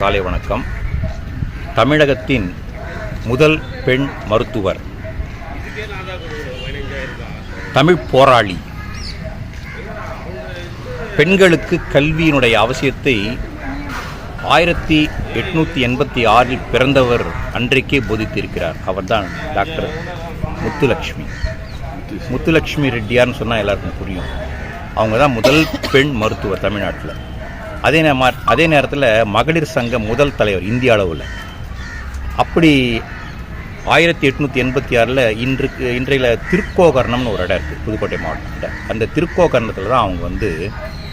காலை வணக்கம். தமிழகத்தின் முதல் பெண் மருத்துவர் தமிழ் போராளி. பெண்களுக்கு கல்வியினுடைய அவசியத்தை ஆயிரத்தி எட்நூற்றி எண்பத்தி ஆறில் பிறந்தவர் அன்றைக்கே போதித்திருக்கிறார். அவர்தான் டாக்டர் முத்துலக்ஷ்மி முத்துலக்ஷ்மி ரெட்டியார்னு சொன்னால் எல்லாருக்கும் புரியும். அவங்க தான் முதல் பெண் மருத்துவர் தமிழ்நாட்டில். அதே நேர அதே நேரத்தில் மகளிர் சங்க முதல் தலைவர் இந்திய அளவில். அப்படி ஆயிரத்தி எட்நூற்றி எண்பத்தி ஆறில் இன்றுக்கு இன்றையில் திருக்கோகர்ணம்னு ஒரு இடம் இருக்குது புதுக்கோட்டை மாவட்டத்தில். அந்த திருக்கோகர்ணத்தில் தான் அவங்க வந்து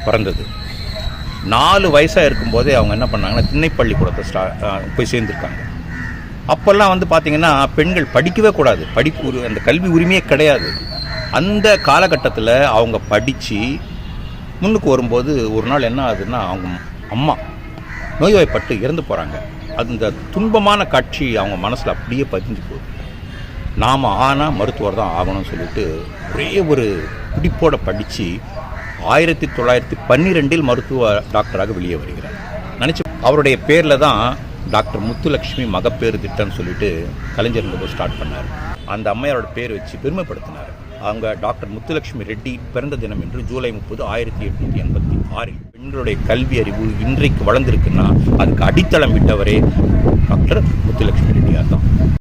பிறந்தது. நாலு வயசாக இருக்கும்போதே அவங்க என்ன பண்ணாங்கன்னா திண்ணைப்பள்ளிக்கூடத்தை ஸ்டா போய் சேர்ந்துருக்காங்க. அப்போல்லாம் வந்து பார்த்திங்கன்னா பெண்கள் படிக்கவே கூடாது. படிப்பு உரி அந்த கல்வி உரிமையே கிடையாது. அந்த காலகட்டத்தில் அவங்க படித்து முன்னுக்கு வரும்போது ஒரு நாள் என்ன ஆகுதுன்னா அவங்க அம்மா நோய்வாய்ப்பட்டு இறந்து போகிறாங்க அந்த துன்பமான காட்சி அவங்க மனசில் அப்படியே பதிஞ்சு போகுது. நாம் ஆனால் மருத்துவர் தான் ஆகணும்னு சொல்லிட்டு ஒரே ஒரு பிடிப்போட படித்து ஆயிரத்தி தொள்ளாயிரத்தி பன்னிரெண்டில் மருத்துவ டாக்டராக வெளியே வருகிறார். நினச்சி அவருடைய பேரில் தான் டாக்டர் முத்துலக்ஷ்மி மகப்பேறு திட்டம்னு சொல்லிட்டு கலைஞர் ஸ்டார்ட் பண்ணார். அந்த அம்மையாரோட பேர் வச்சு பெருமைப்படுத்தினார். அவங்க டாக்டர் முத்துலட்சுமி ரெட்டி பிறந்த தினம் என்று ஜூலை முப்பது ஆயிரத்தி எட்நூற்றி எண்பத்தி ஆறில். பெண்களுடைய கல்வி அறிவு இன்றைக்கு வளர்ந்துருக்குன்னா அதுக்கு அடித்தளம் விட்டவரே டாக்டர் முத்துலட்சுமி ரெட்டியார் தான்.